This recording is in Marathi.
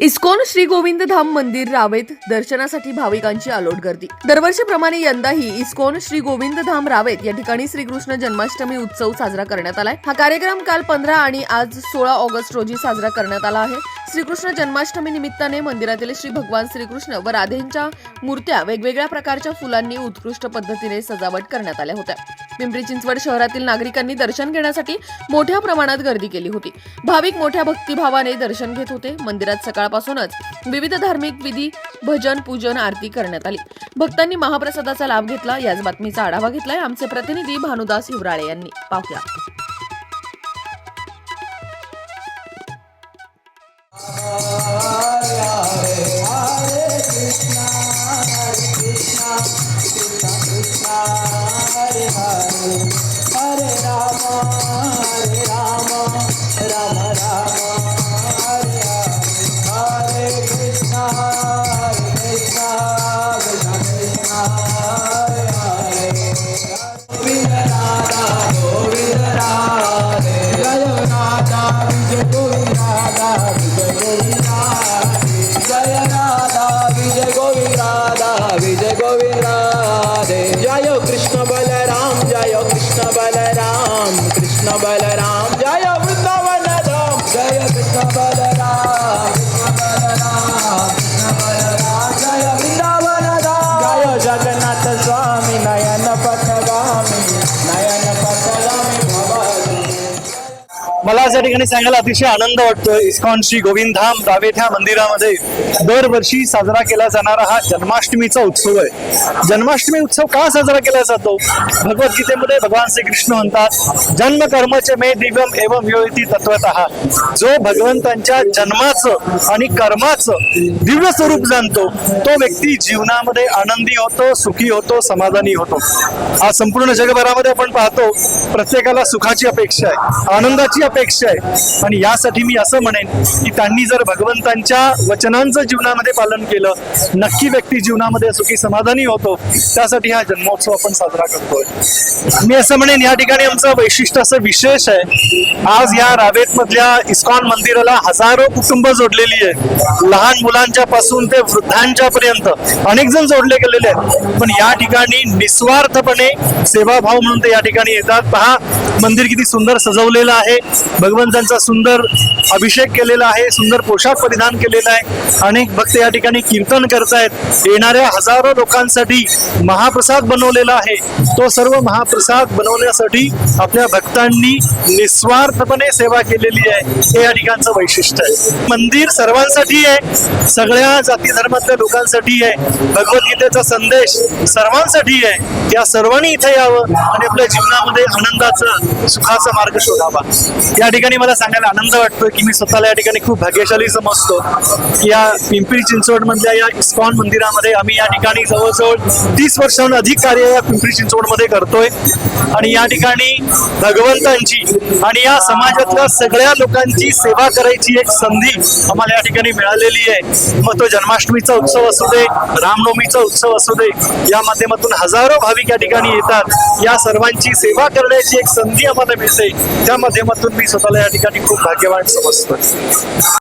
इस्कॉन श्री गोविंद धाम मंदिर रावेत दर्शनासाठी भाविकांची आलोट गर्दी. दरवर्षीप्रमाणे यंदाही इस्कॉन श्री गोविंद धाम रावेत या ठिकाणी श्रीकृष्ण जन्माष्टमी उत्सव साजरा करण्यात आलाय. हा कार्यक्रम काल पंधरा आणि आज सोळा ऑगस्ट रोजी साजरा करण्यात आला आहे. श्रीकृष्ण जन्माष्टमी निमित्ताने मंदिरातील श्री भगवान श्रीकृष्ण व राधेंच्या मूर्त्या वेगवेगळ्या प्रकारच्या फुलांनी उत्कृष्ट पद्धतीने सजावट करण्यात आल्या होत्या. पिंपरी चिंचवड शहरातील नागरिकांनी दर्शन घेण्यासाठी मोठ्या प्रमाणात गर्दी केली होती. भाविक मोठ्या भक्तिभावाने दर्शन घेत होते. मंदिरात सकाळपासूनच विविध धार्मिक विधी भजन पूजन आरती करण्यात आली. भक्तांनी महाप्रसादाचा लाभ घेतला. याच बातमीचा आढावा घेतलाय आमचे प्रतिनिधी भानुदास हिवराळे यांनी. पाहुया. कृष्ण बलराम जय कृष्ण बलराम कृष्ण बलराम जय मला या ठिकाणी सांगायला अतिशय आनंद वाटतो इस्कॉन श्री गोविंदधाम धाम मंदिरामध्ये दरवर्षी साजरा केला जाणारा हा जन्माष्टमीचा उत्सव आहे. जन्माष्टमी उत्सव का साजरा केला जातो? भगवद्गीतेमध्ये भगवान श्रीकृष्ण म्हणतात जन्म कर्मचे मे दिगम एवं योती तत्वत जो भगवंतांच्या जन्माचं आणि कर्माचं दिव्य स्वरूप जाणतो तो व्यक्ती जीवनामध्ये आनंदी होतो सुखी होतो समाधानी होतो. आज संपूर्ण जगभरामध्ये आपण पाहतो प्रत्येकाला सुखाची अपेक्षा आहे आनंदाची अपेक्षा अपेक्षा आहे. आणि यासाठी मी असं म्हणेन की त्यांनी जर भगवंतांच्या वचनांचं जीवनामध्ये पालन केलं नक्की व्यक्ती जीवनामध्ये सुखी समाधानी होतो त्यासाठी हा जन्मोत्सव आपण साजरा करतोय. मी असं म्हणेन या ठिकाणी आमचं वैशिष्ट्य असं विशेष आहे. आज या रावेत मधल्या इस्कॉन मंदिराला हजारो कुटुंब जोडलेली आहे. लहान मुलांच्या पासून ते वृद्धांच्या पर्यंत अनेक जण जोडले गेलेले आहेत. पण या ठिकाणी निस्वार्थपणे सेवाभाव म्हणून ते या ठिकाणी येतात. पहा मंदिर किती सुंदर सजवलेलं आहे. भगवंतांचा सुंदर अभिषेक केलेला आहे सुंदर पोशाख परिधान केलेला आहे. अनेक भक्त या ठिकाणी कीर्तन करतायत. येणाऱ्या हजारो लोकांसाठी महाप्रसाद बनवलेला आहे. तो सर्व महाप्रसाद बनवण्यासाठी आपल्या भक्तांनी निस्वार्थपणे सेवा केलेली आहे. हे या ठिकाणचं वैशिष्ट्य आहे. मंदिर सर्वांसाठी आहे. सगळ्या जाती धर्मातल्या लोकांसाठी आहे. भगवद्गीतेचा संदेश सर्वांसाठी आहे. त्या सर्वांनी इथे यावं आणि आपल्या जीवनामध्ये आनंदाचं सुखाचा मार्ग शोधावा. या ठिकाणी मला सांगायला आनंद वाटतोय की मी स्वतःला या ठिकाणी खूप भाग्यशाली समजतो. की या पिंपरी चिंचवड मधल्या या इस्कॉन मंदिरामध्ये आम्ही या ठिकाणी जवळजवळ तीस वर्षांहून अधिक कार्य या पिंपरी चिंचवडमध्ये करतोय. आणि या ठिकाणी भगवंतांची आणि या समाजातल्या सगळ्या लोकांची सेवा करायची एक संधी आम्हाला या ठिकाणी मिळालेली आहे. मग तो जन्माष्टमीचा उत्सव असू दे रामनवमीचा उत्सव असू दे या माध्यमातून हजारो भाविक या ठिकाणी येतात. या सर्वांची सेवा करण्याची एक संधी आम्हाला मिळते त्या माध्यमातून मी स्वतःला या ठिकाणी खूप भाग्यवान समजतो